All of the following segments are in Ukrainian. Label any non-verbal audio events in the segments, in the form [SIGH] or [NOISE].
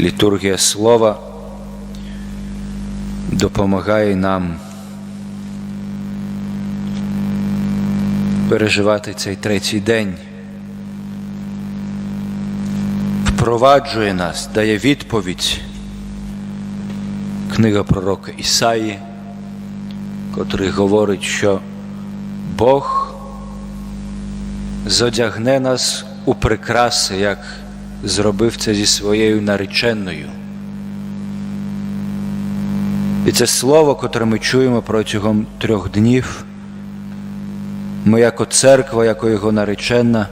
Літургія слова допомагає нам переживати цей третій день, впроваджує нас, дає відповідь. Книга пророка Ісаї, котрий говорить, що Бог зодягне нас у прикраси, як зробив це зі своєю нареченою. І це слово, котре ми чуємо протягом трьох днів, ми, як церква, як його наречена,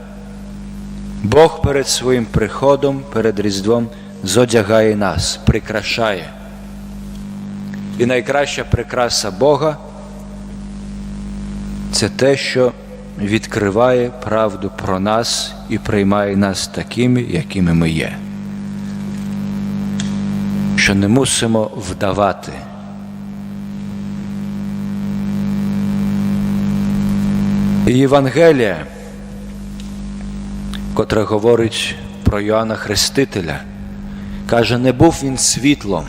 Бог перед своїм приходом, перед Різдвом зодягає нас, прикрашає. І найкраща прикраса Бога це те, що відкриває правду про нас і приймає нас такими, якими ми є. Що не мусимо вдавати. І Євангелія, котра говорить про Йоанна Хрестителя, каже, не був він світлом,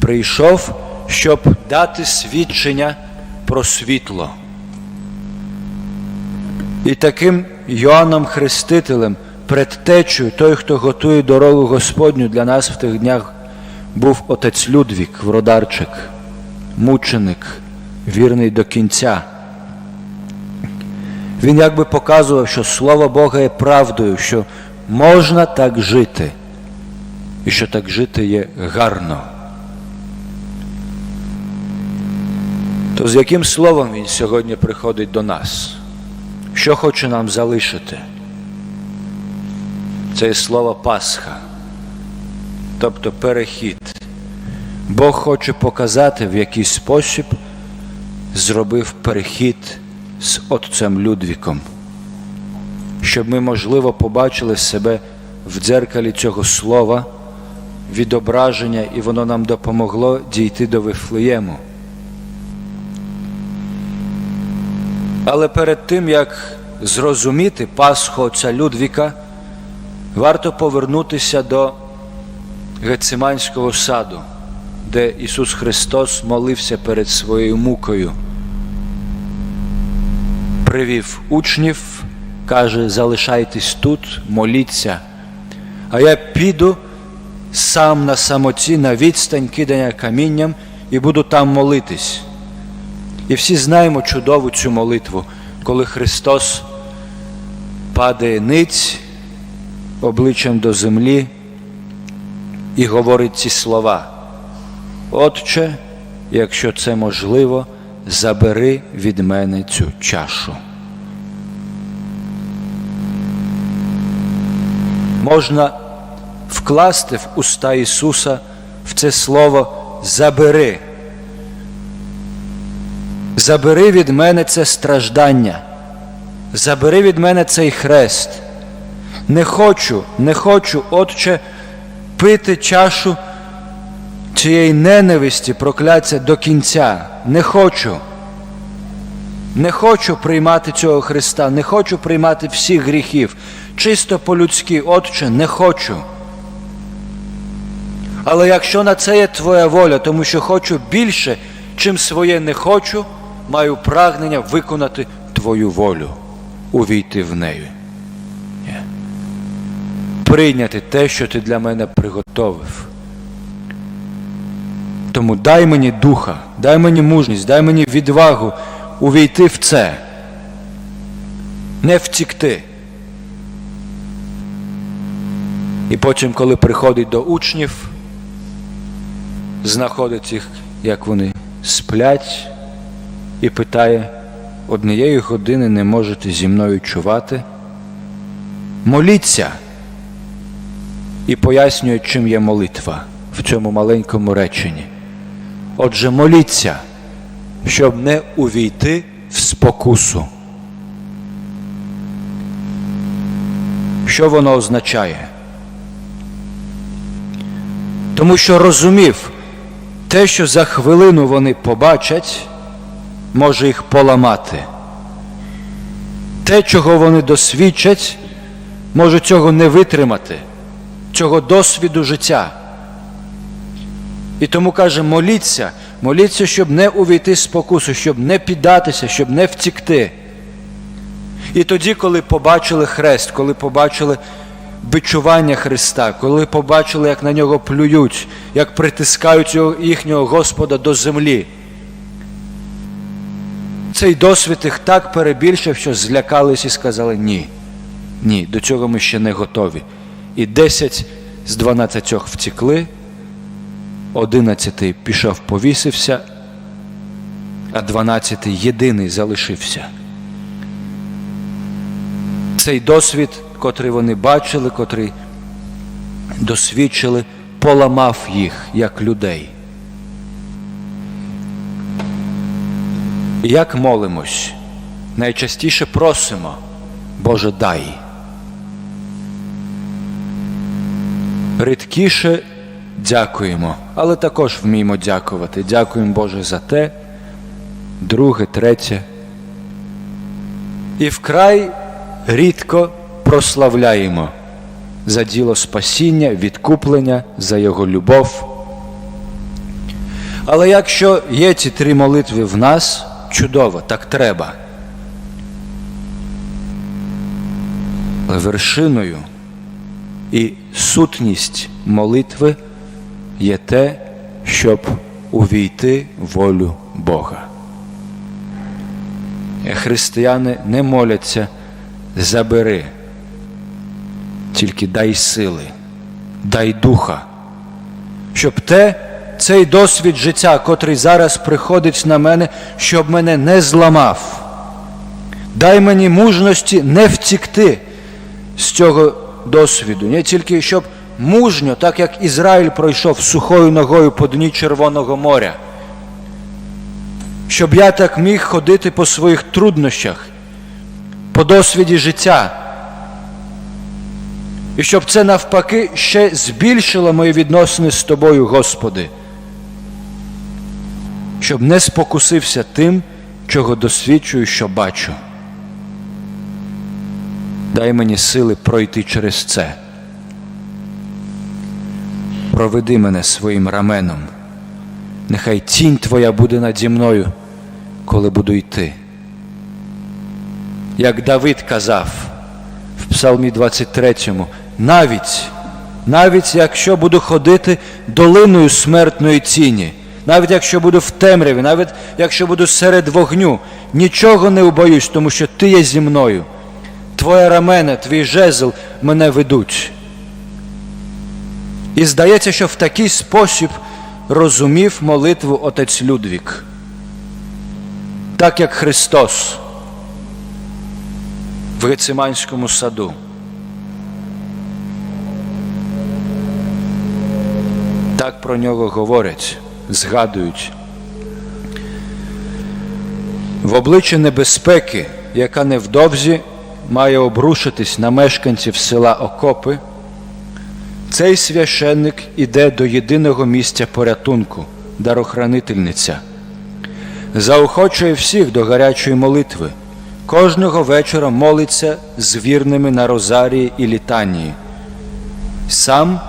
прийшов, щоб дати свідчення про світло. І таким Йоанном Хрестителем, предтечою, той, хто готує дорогу Господню для нас в тих днях, був отець Людвік, Вродарчик, мученик, вірний до кінця. Він якби показував, що Слово Бога є правдою, що можна так жити, і що так жити є гарно. То з яким словом він сьогодні приходить до нас? Що хоче нам залишити? Це є слово Пасха, тобто перехід. Бог хоче показати, в який спосіб зробив перехід з отцем Людвіком, щоб ми, можливо, побачили себе в дзеркалі цього слова, відображення, і воно нам допомогло дійти до Вифлеєму. Але перед тим, як зрозуміти Пасху отця Людвіка, варто повернутися до Гециманського саду, де Ісус Христос молився перед своєю мукою. Привів учнів, каже, залишайтесь тут, моліться, а я піду сам на самоті, на відстань кидання камінням і буду там молитись. І всі знаємо чудову цю молитву, коли Христос падає ниць обличчям до землі і говорить ці слова. Отче, якщо це можливо, забери від мене цю чашу. Можна вкласти в уста Ісуса в це слово забери. Забери від мене це страждання, забери від мене цей хрест. Не хочу, не хочу, Отче, пити чашу цієї ненависті, прокляття до кінця. Не хочу. Не хочу приймати цього Христа, не хочу приймати всіх гріхів. Чисто по-людськи, Отче, не хочу. Але якщо на це є Твоя воля, тому що хочу більше, чим своє не хочу, маю прагнення виконати Твою волю, увійти в неї. Прийняти те, що ти для мене приготовив. Тому дай мені духа, дай мені мужність, дай мені відвагу увійти в це, не втікти. І потім, коли приходить до учнів, знаходить їх, як вони сплять, і питає, однієї години не можете зі мною чувати. Моліться і пояснює, чим є молитва в цьому маленькому реченні. Отже, моліться, щоб не увійти в спокусу. Що воно означає? Тому що розумів, те, що за хвилину вони побачать, може їх поламати. Те, чого вони досвідчать, може цього не витримати. цього досвіду життя. І тому каже, моліться, моліться, щоб не увійти в спокусу, щоб не піддатися, щоб не втікти. І тоді, коли побачили хрест, коли побачили бичування Христа, коли побачили, як на нього плюють, як притискають їхнього Господа до землі, цей досвід їх так перебільшив, що злякались і сказали ні. Ні, до цього ми ще не готові. І 10 з 12 втекли, 11 пішов, повісився, а 12 єдиний залишився. Цей досвід, котрий вони бачили, котрий досвідчили, поламав їх як людей. Як молимось, найчастіше просимо, Боже, дай. Рідкіше дякуємо, але також вміємо дякувати. Дякуємо Боже за те, друге, третє. І вкрай рідко прославляємо за діло спасіння, відкуплення, за Його любов. Але якщо є ці три молитви в нас, чудово, так треба. Але вершиною і сутність молитви є те, щоб увійти волю Бога. Християни не моляться забери, тільки дай сили, дай духа, щоб те, цей досвід життя, котрий зараз приходить на мене, щоб мене не зламав. Дай мені мужності не втікти з цього досвіду, не тільки щоб мужньо, так як Ізраїль пройшов сухою ногою по дні Червоного моря, щоб я так міг ходити по своїх труднощах, по досвіді життя. І щоб це навпаки ще збільшило мої відносини з тобою, Господи, щоб не спокусився тим, чого досвідчую, що бачу. Дай мені сили пройти через це. Проведи мене своїм раменом. Нехай тінь Твоя буде наді мною, коли буду йти. Як Давид казав в Псалмі 23, навіть, навіть якщо буду ходити долиною смертної тіні, навіть якщо буду в темряві, навіть якщо буду серед вогню, нічого не убоюсь, тому що Ти є зі мною. Твоя рамена, твій жезл мене ведуть. І здається, що в такий спосіб розумів молитву отець Людвік, так як Христос в Гециманському саду. Так про нього говорять, згадують. В обличчі небезпеки, яка невдовзі має обрушитись на мешканців села Окопи, цей священник іде до єдиного місця порятунку, дарохранительниця, заохочує всіх до гарячої молитви. Кожного вечора молиться з вірними на розарії і літанії. Сам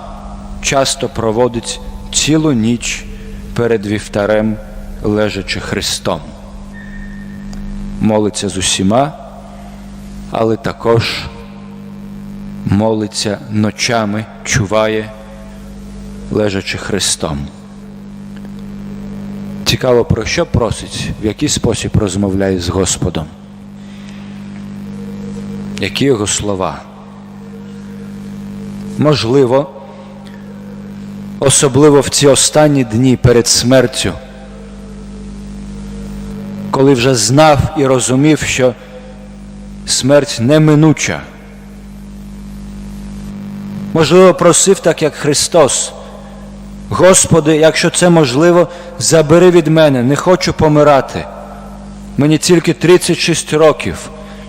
часто проводить цілу ніч перед вівтарем, лежачи Христом. Молиться з усіма, але також молиться ночами, чуває, лежачи Христом. Цікаво, про що просить, в який спосіб розмовляє з Господом. Які його слова? Можливо, особливо в ці останні дні перед смертю, коли вже знав і розумів, що смерть неминуча. Можливо, просив так, як Христос. Господи, якщо це можливо, забери від мене, не хочу помирати. Мені тільки 36 років,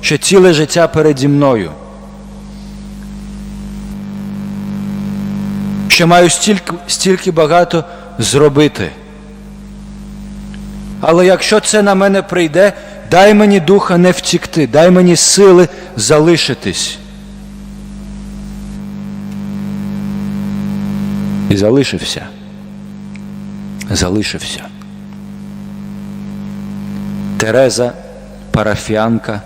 ще ціле життя переді мною. Ще маю стільки, стільки багато зробити. Але якщо це на мене прийде, дай мені духа не втікти, дай мені сили залишитись. І залишився. Залишився. Тереза, парафіанка,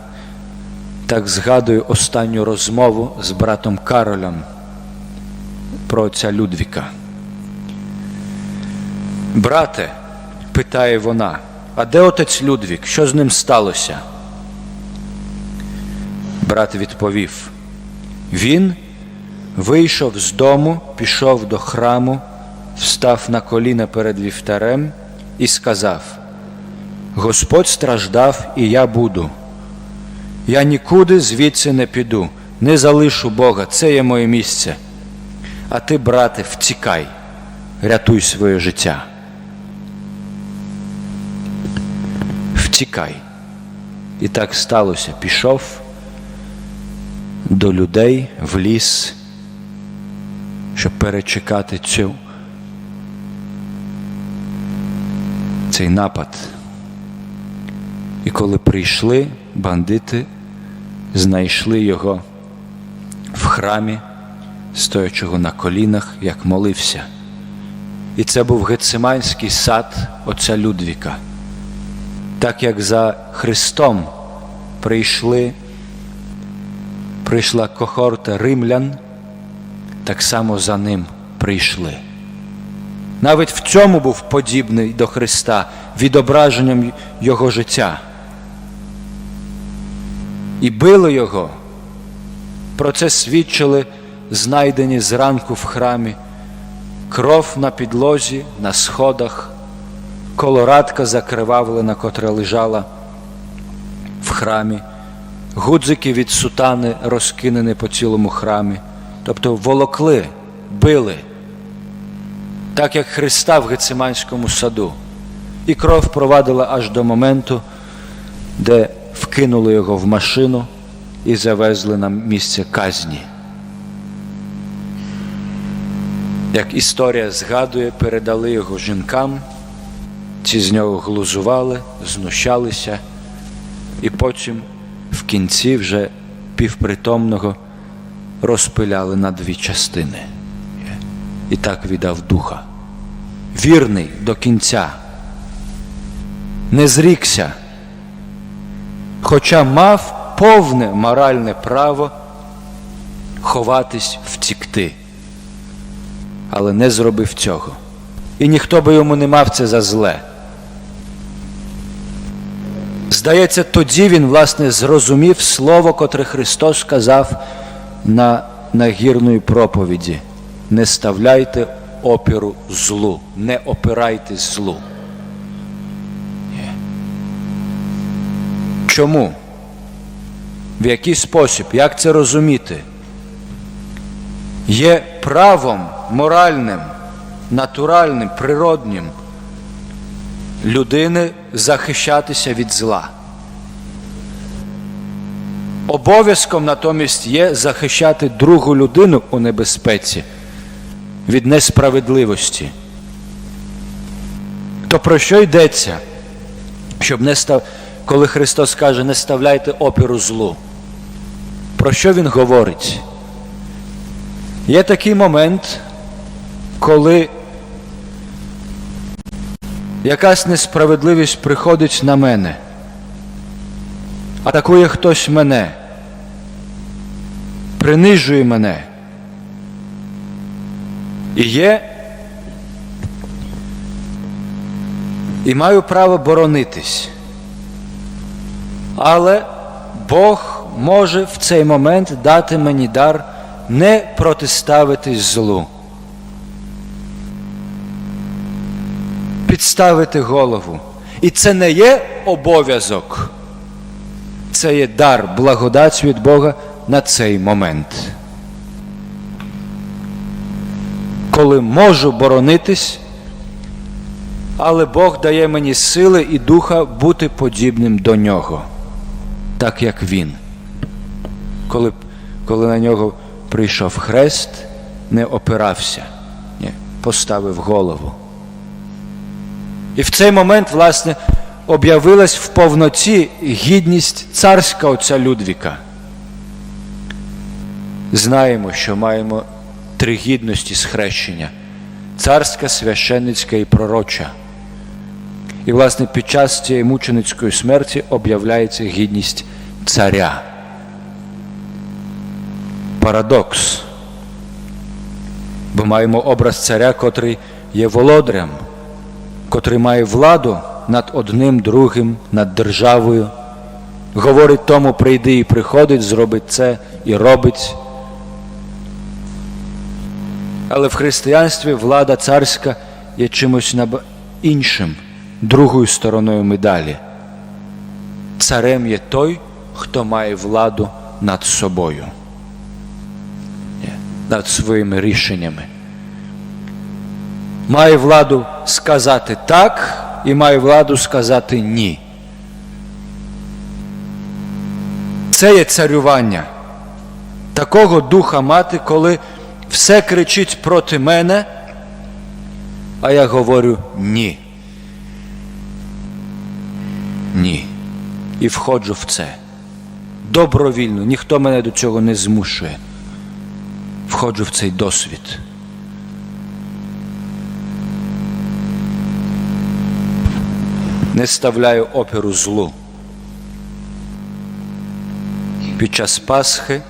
так згадує останню розмову з братом Каролем про отця Людвіка. Брате, питає вона, а де отець Людвік? Що з ним сталося? Брат відповів: Він вийшов з дому, пішов до храму, встав на коліна перед вівтарем і сказав: Господь страждав, і я буду. Я нікуди звідси не піду, не залишу Бога, це є моє місце. А ти, брате, втікай, рятуй своє життя. Втікай. І так сталося. Пішов до людей в ліс, щоб перечекати цю, цей напад. І коли прийшли, бандити знайшли його в храмі, стоячого на колінах, як молився. І це був Гециманський сад отця Людвіка. Так як за Христом прийшли, прийшла кохорта римлян, так само за ним прийшли. Навіть в цьому був подібний до Христа відображенням Його життя. І били його. Про це свідчили знайдені зранку в храмі, кров на підлозі, на сходах, колорадка закривавлена, котра лежала в храмі, гудзики від сутани розкинені по цілому храмі, тобто волокли, били, так як Христа в Гециманському саду. І кров провадила аж до моменту, де вкинули його в машину і завезли на місце казні. Як історія згадує, передали його жінкам, ці з нього глузували, знущалися, і потім в кінці вже півпритомного розпиляли на дві частини. І так віддав духа. Вірний до кінця, не зрікся, хоча мав повне моральне право ховатись, втікти але не зробив цього. І ніхто би йому не мав це за зле. Здається, тоді він, власне, зрозумів слово, котре Христос сказав на нагірної проповіді. Не ставляйте опіру злу, не опирайтесь злу. Чому? В який спосіб? Як це розуміти? Є правом моральним, натуральним, природнім людини захищатися від зла. Обов'язком натомість є захищати другу людину у небезпеці від несправедливості. То про що йдеться? Щоб не став, коли Христос каже, не ставляйте опіру злу. Про що Він говорить? Є такий момент, коли якась несправедливість приходить на мене, атакує хтось мене, принижує мене. І є, і маю право боронитись. Але Бог може в цей момент дати мені дар не протиставитись злу. Підставити голову. І це не є обов'язок, це є дар, благодать від Бога на цей момент. Коли можу боронитись, але Бог дає мені сили і духа бути подібним до нього, так як Він. Коли, Коли на нього прийшов хрест, не опирався, ні, поставив голову. І в цей момент, власне, об'явилась в повноті гідність царська отця Людвіка. Знаємо, що маємо три гідності з хрещення: царська, священницька і пророча. І, власне, під час цієї мученицької смерті об'являється гідність царя. Парадокс. Бо маємо образ царя, котрий є володарем, котрий має владу над одним другим, над державою. Говорить тому, прийди і приходить, зробить це і робить. Але в християнстві влада царська є чимось іншим, другою стороною медалі. Царем є той, хто має владу над собою, над своїми рішеннями. Має владу сказати так і має владу сказати ні. Це є царювання. Такого духа мати, коли все кричить проти мене, а я говорю ні. Ні. І входжу в це. Добровільно, ніхто мене до цього не змушує. Входжу в цей досвід. Не ставляю опіру злу. Під час Пасхи,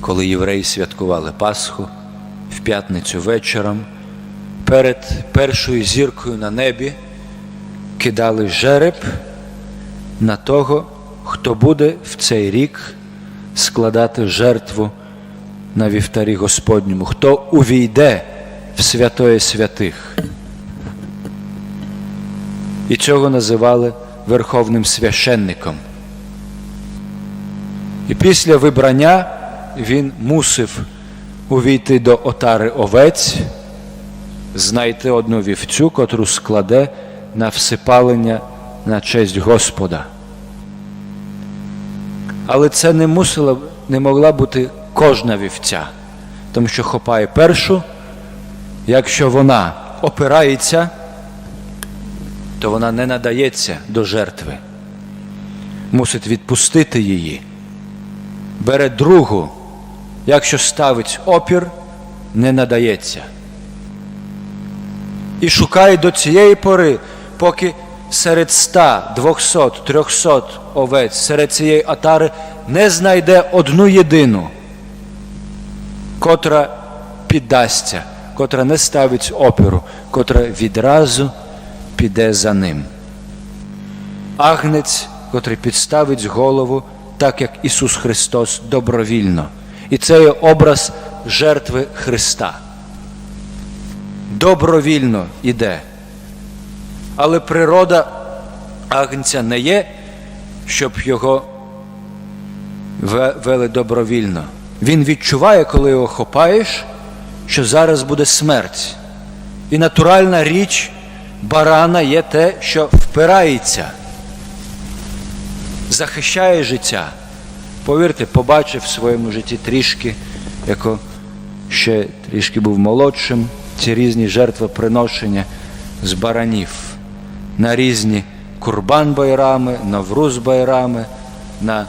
коли євреї святкували Пасху в п'ятницю вечором, перед першою зіркою на небі кидали жереб на того, хто буде в цей рік складати жертву на вівтарі Господньому, хто увійде в святої святих. І цього називали верховним священником. І після вибрання він мусив увійти до отари овець, знайти одну вівцю, котру складе на всипалення на честь Господа. Але це не мусила, не могла бути кожна вівця, тому що хопає першу, якщо вона опирається, то вона не надається до жертви. Мусить відпустити її. Бере другу, якщо ставить опір, не надається. І шукає до цієї пори, поки серед ста, двохсот, трьохсот овець, серед цієї атари не знайде одну єдину, котра піддасться, котра не ставить опіру, котра відразу піде за ним. Агнець, котрий підставить голову, так як Ісус Христос добровільно. І це є образ жертви Христа. Добровільно іде. Але природа агнця не є, щоб його вели добровільно. Він відчуває, коли його хопаєш, що зараз буде смерть. І натуральна річ барана є те, що впирається, захищає життя. Повірте, побачив в своєму житті трішки, яко ще трішки був молодшим, ці різні жертвоприношення з баранів на різні курбан байрами, навруз байрами, на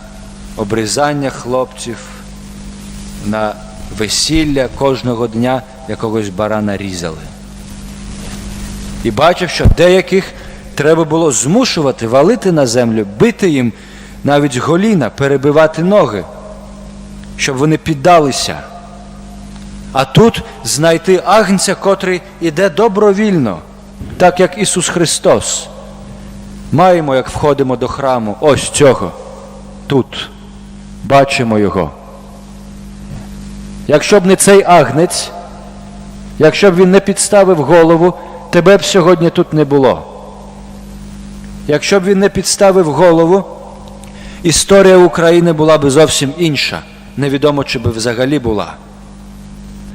обрізання хлопців, на весілля кожного дня якогось барана різали. І бачив, що деяких треба було змушувати валити на землю, бити їм навіть голіна, перебивати ноги, щоб вони піддалися. А тут знайти агнця, котрий іде добровільно, так як Ісус Христос. Маємо, як входимо до храму, ось цього, тут. Бачимо Його. Якщо б не цей агнець, якщо б він не підставив голову, тебе б сьогодні тут не було. Якщо б він не підставив голову, історія України була б зовсім інша. Невідомо, чи би взагалі була.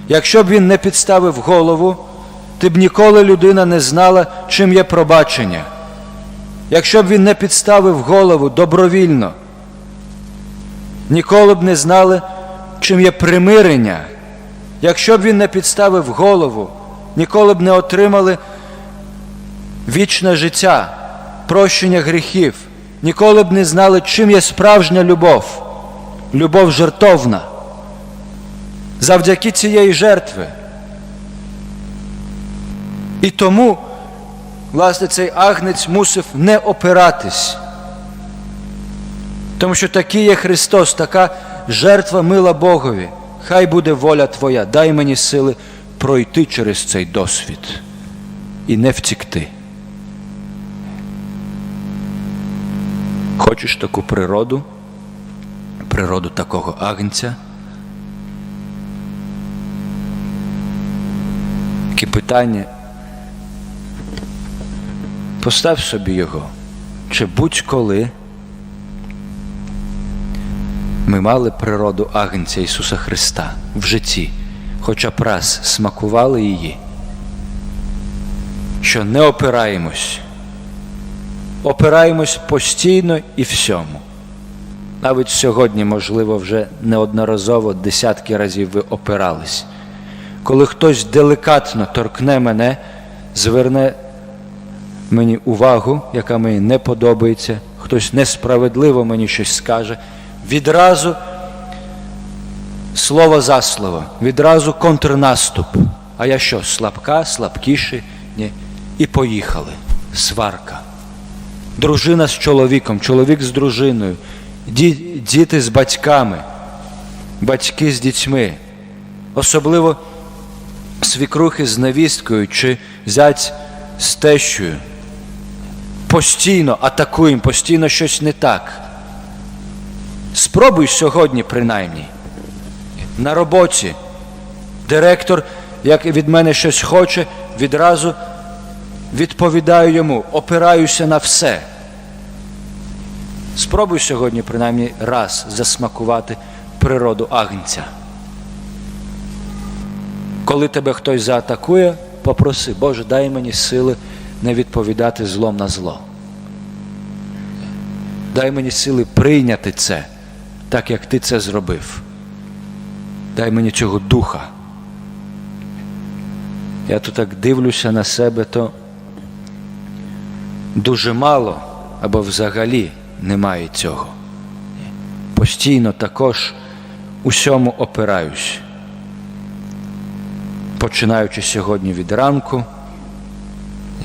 Якщо б він не підставив голову, ти б ніколи людина не знала, чим є пробачення. Якщо б він не підставив голову добровільно, ніколи б не знали, чим є примирення. Якщо б він не підставив голову, ніколи б не отримали вічне життя, прощення гріхів, ніколи б не знали, чим є справжня любов, любов жертовна. Завдяки цієї жертви І тому, власне, цей агнець мусив не опиратись. Тому що такий є Христос, така жертва мила Богові. Хай буде воля Твоя, дай мені сили пройти через цей досвід і не втікти. Хочеш таку природу, природу такого агнця? Таке питання. Постав собі його, чи будь-коли ми мали природу агнця Ісуса Христа в житті, хоча б раз смакували її, що не опираємось, опираємось постійно і всьому. Навіть сьогодні, можливо, вже неодноразово десятки разів ви опирались. Коли хтось деликатно торкне мене, зверне мені увагу, яка мені не подобається, хтось несправедливо мені щось скаже, відразу слово за слово, відразу контрнаступ. А я що, слабка, слабкіший? Ні. І поїхали. Сварка. Дружина з чоловіком, чоловік з дружиною, ді- діти з батьками, батьки з дітьми. Особливо свікрухи з невісткою чи зять з тещою. Постійно атакуємо, постійно щось не так. Спробуй сьогодні, принаймні. На роботі директор, як від мене щось хоче, відразу відповідаю йому, опираюся на все. Спробуй сьогодні, принаймні, раз засмакувати природу агнця. Коли тебе хтось заатакує, попроси, Боже, дай мені сили не відповідати злом на зло. Дай мені сили прийняти це, так як ти це зробив. Дай мені цього духа. Я тут так дивлюся на себе, то дуже мало або взагалі немає цього. Постійно також усьому опираюсь. Починаючи сьогодні від ранку,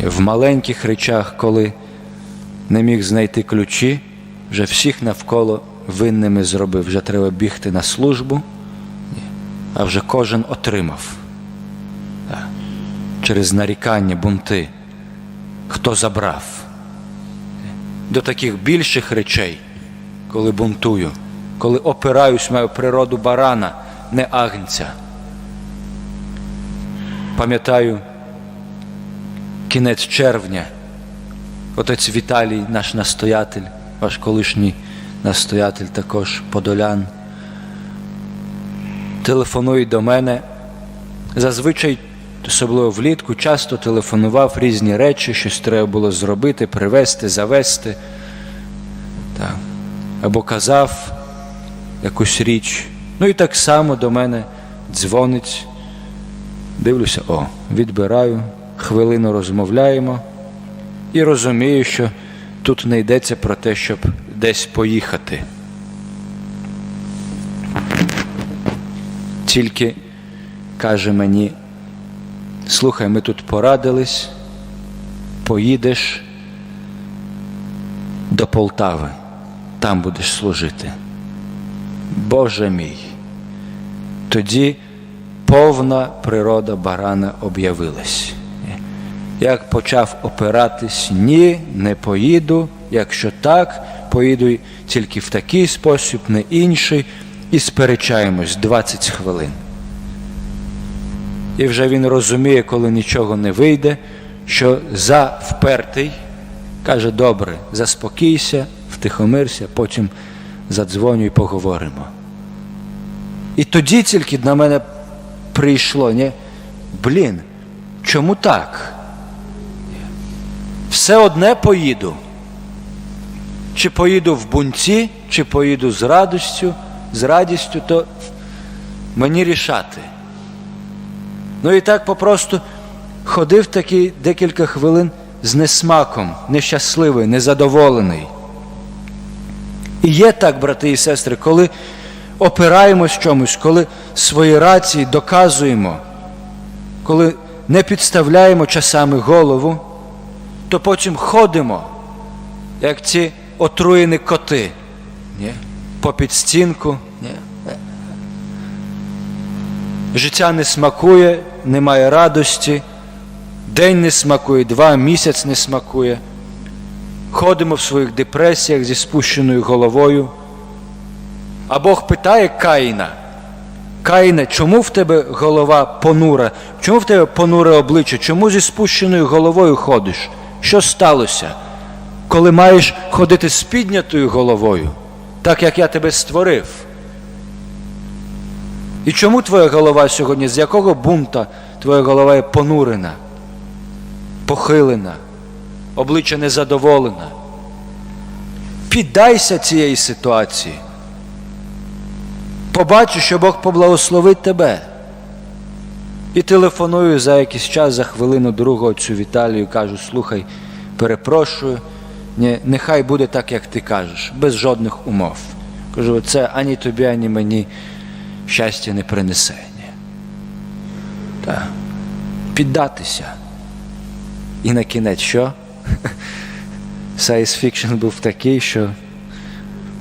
в маленьких речах, коли не міг знайти ключі, вже всіх навколо винними зробив, вже треба бігти на службу, а вже кожен отримав. Через нарікання, бунти, хто забрав. До таких більших речей, коли бунтую, коли опираюсь маю природу барана, не агнця. Пам'ятаю кінець червня, отець Віталій, наш настоятель, ваш колишній настоятель також подолян, телефонує до мене. Зазвичай, особливо влітку, часто телефонував різні речі, щось треба було зробити, привезти, завести. Так. Або казав якусь річ. Ну і так само до мене дзвонить. Дивлюся, о, відбираю, хвилину розмовляємо і розумію, що тут не йдеться про те, щоб десь поїхати. Тільки каже мені, слухай, ми тут порадились, поїдеш до Полтави, там будеш служити. Боже мій, тоді повна природа барана об'явилась. Як почав опиратись, ні, не поїду, якщо так, поїду тільки в такий спосіб, не інший, і сперечаємось 20 хвилин. І вже він розуміє, коли нічого не вийде, що за впертий каже, добре, заспокійся, втихомирся, потім задзвоню і поговоримо. І тоді тільки на мене прийшло, ні? Блін, чому так? Все одне поїду. Чи поїду в бунці, чи поїду з радістю, з радістю, то мені рішати. Ну і так попросту ходив такий декілька хвилин з несмаком, нещасливий, незадоволений. І є так, брати і сестри, коли опираємось чомусь, коли свої рації доказуємо, коли не підставляємо часами голову, то потім ходимо, як ці отруєні коти, ні? Попід стінку. Життя не смакує, немає радості, день не смакує, два, місяць не смакує. Ходимо в своїх депресіях зі спущеною головою. А Бог питає Каїна, Каїне, чому в тебе голова понура? Чому в тебе понуре обличчя? Чому зі спущеною головою ходиш? Що сталося? Коли маєш ходити з піднятою головою, так як я тебе створив? І чому твоя голова сьогодні? З якого бунта твоя голова є понурена, похилена, обличчя незадоволена? Піддайся цієї ситуації. Побачу, що Бог поблагословить тебе. І телефоную за якийсь час, за хвилину другу отцю Віталію, кажу, слухай, перепрошую, нехай буде так, як ти кажеш, без жодних умов. Кажу, це ані тобі, ані мені щастя не принесе. Так. Піддатися. І на кінець що? [LAUGHS] Science fiction був такий, що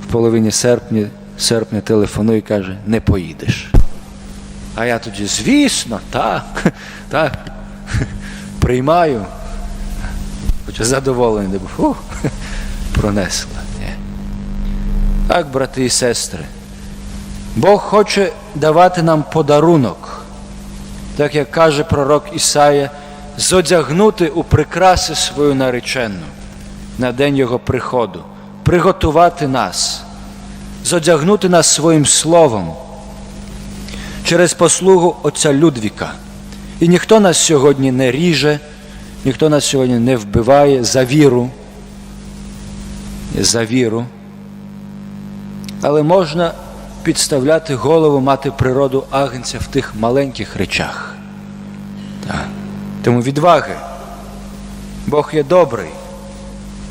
в половині серпня, серпня телефонує і каже, не поїдеш. А я тоді, звісно, так, [LAUGHS] так, [LAUGHS] приймаю. Хоча задоволений, був, пронесла. Ні. Так, брати і сестри, Бог хоче давати нам подарунок, так як каже пророк Ісая, зодягнути у прикраси свою наречену на день Його приходу, приготувати нас, зодягнути нас своїм словом через послугу Отця Людвіка. І ніхто нас сьогодні не ріже, ніхто нас сьогодні не вбиває за віру, за віру. Але можна підставляти голову, мати природу агнця в тих маленьких речах. Так. Тому відваги. Бог є добрий,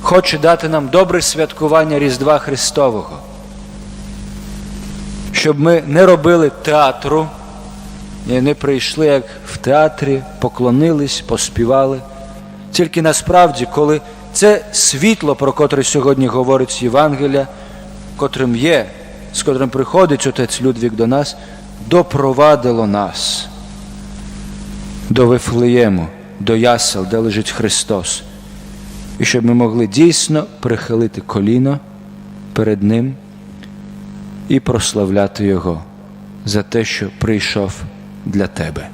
хоче дати нам добре святкування Різдва Христового, щоб ми не робили театру, і не прийшли, як в театрі, поклонились, поспівали. Тільки насправді, коли це світло, про котре сьогодні говорить Євангелія, котрим є, з котрим приходить отець Людвік до нас, допровадило нас до Вифлеєму, до ясел, де лежить Христос. І щоб ми могли дійсно прихилити коліно перед Ним і прославляти Його за те, що прийшов для тебе.